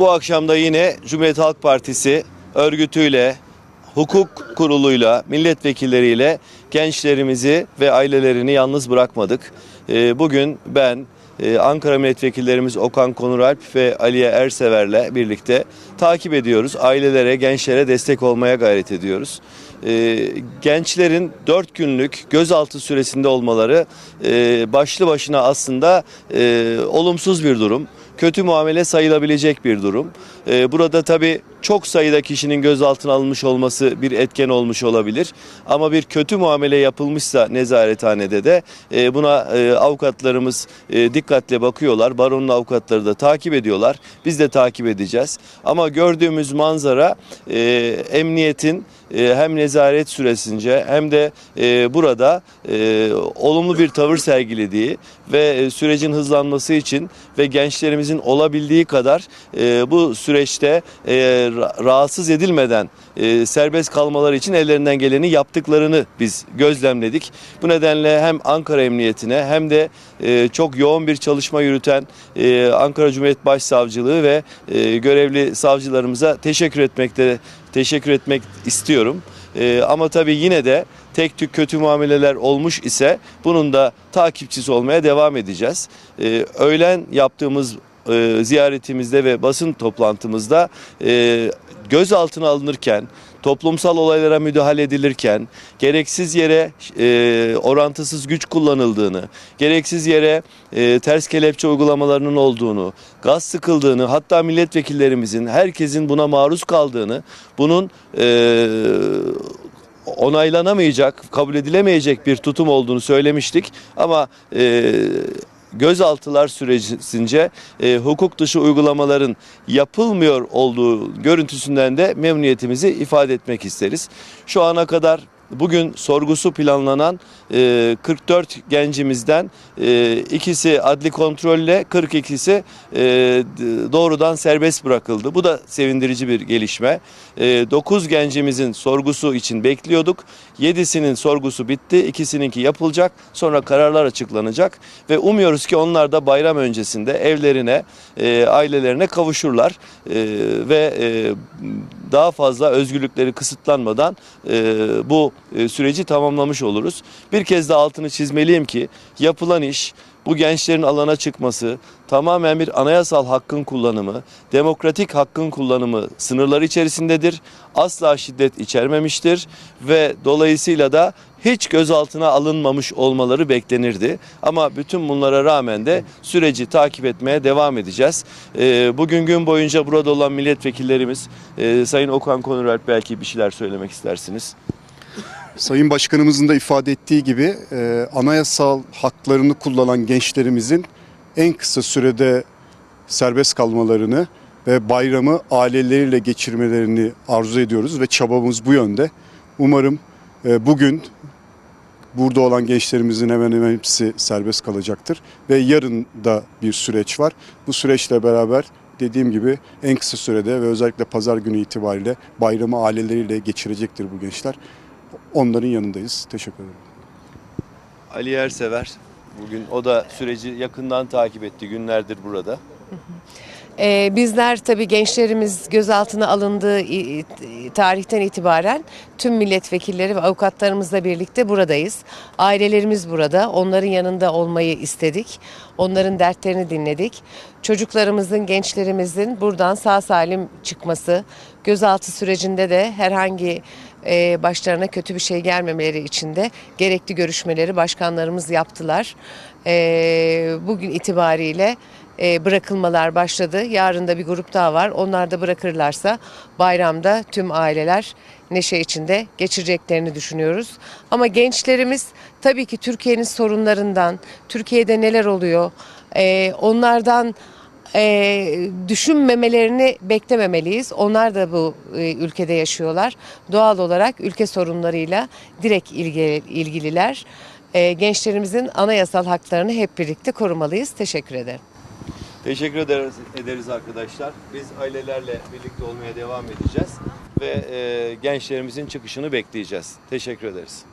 Bu akşam da yine Cumhuriyet Halk Partisi örgütüyle, hukuk kuruluyla, milletvekilleriyle gençlerimizi ve ailelerini yalnız bırakmadık. Ee, Bugün ben e, Ankara milletvekillerimiz Okan Konuralp ve Aliye Ersever'le birlikte takip ediyoruz. Ailelere, gençlere destek olmaya gayret ediyoruz. Ee, Gençlerin 4 günlük gözaltı süresinde olmaları e, başlı başına aslında e, olumsuz bir durum kötü muamele sayılabilecek bir durum. Ee, burada tabii çok sayıda kişinin gözaltına alınmış olması bir etken olmuş olabilir. Ama bir kötü muamele yapılmışsa nezarethanede de e, buna e, avukatlarımız e, dikkatle bakıyorlar. Baronun avukatları da takip ediyorlar. Biz de takip edeceğiz. Ama gördüğümüz manzara emniyetin hem nezaret süresince hem de burada olumlu bir tavır sergilediği ve sürecin hızlanması için ve gençlerimizin olabildiği kadar e, bu süreçte e, ra- rahatsız edilmeden e, serbest kalmaları için ellerinden geleni yaptıklarını biz gözlemledik. Bu nedenle hem Ankara Emniyetine hem de e, çok yoğun bir çalışma yürüten e, Ankara Cumhuriyet Başsavcılığı ve e, görevli savcılarımıza teşekkür etmekte teşekkür etmek istiyorum. E, ama tabii yine de tek tük kötü muameleler olmuş ise bunun da takipçisi olmaya devam edeceğiz. E, öğlen yaptığımız e, ziyaretimizde ve basın toplantımızda e, gözaltına alınırken, toplumsal olaylara müdahale edilirken, gereksiz yere e, orantısız güç kullanıldığını, gereksiz yere e, ters kelepçe uygulamalarının olduğunu, gaz sıkıldığını, hatta milletvekillerimizin, herkesin buna maruz kaldığını, bunun onaylanamayacak, kabul edilemeyecek bir tutum olduğunu söylemiştik. Ama gözaltılar sürecince e, hukuk dışı uygulamaların yapılmıyor olduğu görüntüsünden de memnuniyetimizi ifade etmek isteriz. Şu ana kadar Bugün sorgusu planlanan e, 44 gencimizden e, ikisi adli kontrolle 42'si e, doğrudan serbest bırakıldı. Bu da sevindirici bir gelişme. E, 9 gencimizin sorgusu için bekliyorduk. 7'sinin sorgusu bitti. ikisininki yapılacak. Sonra kararlar açıklanacak ve umuyoruz ki onlar da bayram öncesinde evlerine, e, ailelerine kavuşurlar E, ve e, daha fazla özgürlükleri kısıtlanmadan e, bu e, süreci tamamlamış oluruz. Bir kez de altını çizmeliyim ki yapılan iş bu gençlerin alana çıkması tamamen bir anayasal hakkın kullanımı, demokratik hakkın kullanımı sınırları içerisindedir. Asla şiddet içermemiştir ve dolayısıyla da hiç gözaltına alınmamış olmaları beklenirdi. Ama bütün bunlara rağmen de süreci takip etmeye devam edeceğiz. Ee, Bugün gün boyunca burada olan milletvekillerimiz, e, Sayın Okan Konuralp belki bir şeyler söylemek istersiniz. Sayın Başkanımızın da ifade ettiği gibi e, anayasal haklarını kullanan gençlerimizin en kısa sürede serbest kalmalarını ve bayramı aileleriyle geçirmelerini arzu ediyoruz ve çabamız bu yönde. Umarım bugün burada olan gençlerimizin hemen hemen hepsi serbest kalacaktır ve yarın da bir süreç var. Bu süreçle beraber dediğim gibi en kısa sürede ve özellikle pazar günü itibariyle bayramı aileleriyle geçirecektir bu gençler. Onların yanındayız. Teşekkür ederim. Ali Ersever bugün o da süreci yakından takip etti günlerdir burada. Ee, bizler tabii gençlerimiz gözaltına alındığı tarihten itibaren tüm milletvekilleri ve avukatlarımızla birlikte buradayız. Ailelerimiz burada. Onların yanında olmayı istedik. Onların dertlerini dinledik. Çocuklarımızın, gençlerimizin buradan sağ salim çıkması, gözaltı sürecinde de herhangi e, başlarına kötü bir şey gelmemeleri için de gerekli görüşmeleri başkanlarımız yaptılar. E, bugün itibariyle bırakılmalar başladı. Yarın da bir grup daha var. Onlar da bırakırlarsa bayramda tüm aileler neşe içinde geçireceklerini düşünüyoruz. Ama gençlerimiz tabii ki Türkiye'nin sorunlarından, Türkiye'de neler oluyor, e, onlardan e, düşünmemelerini beklememeliyiz. Onlar da bu e, ülkede yaşıyorlar. Doğal olarak ülke sorunlarıyla direkt ilgili, ilgililer. E, gençlerimizin anayasal haklarını hep birlikte korumalıyız. Teşekkür ederim. Teşekkür ederiz, ederiz arkadaşlar. Biz ailelerle birlikte olmaya devam edeceğiz ve e, gençlerimizin çıkışını bekleyeceğiz. Teşekkür ederiz.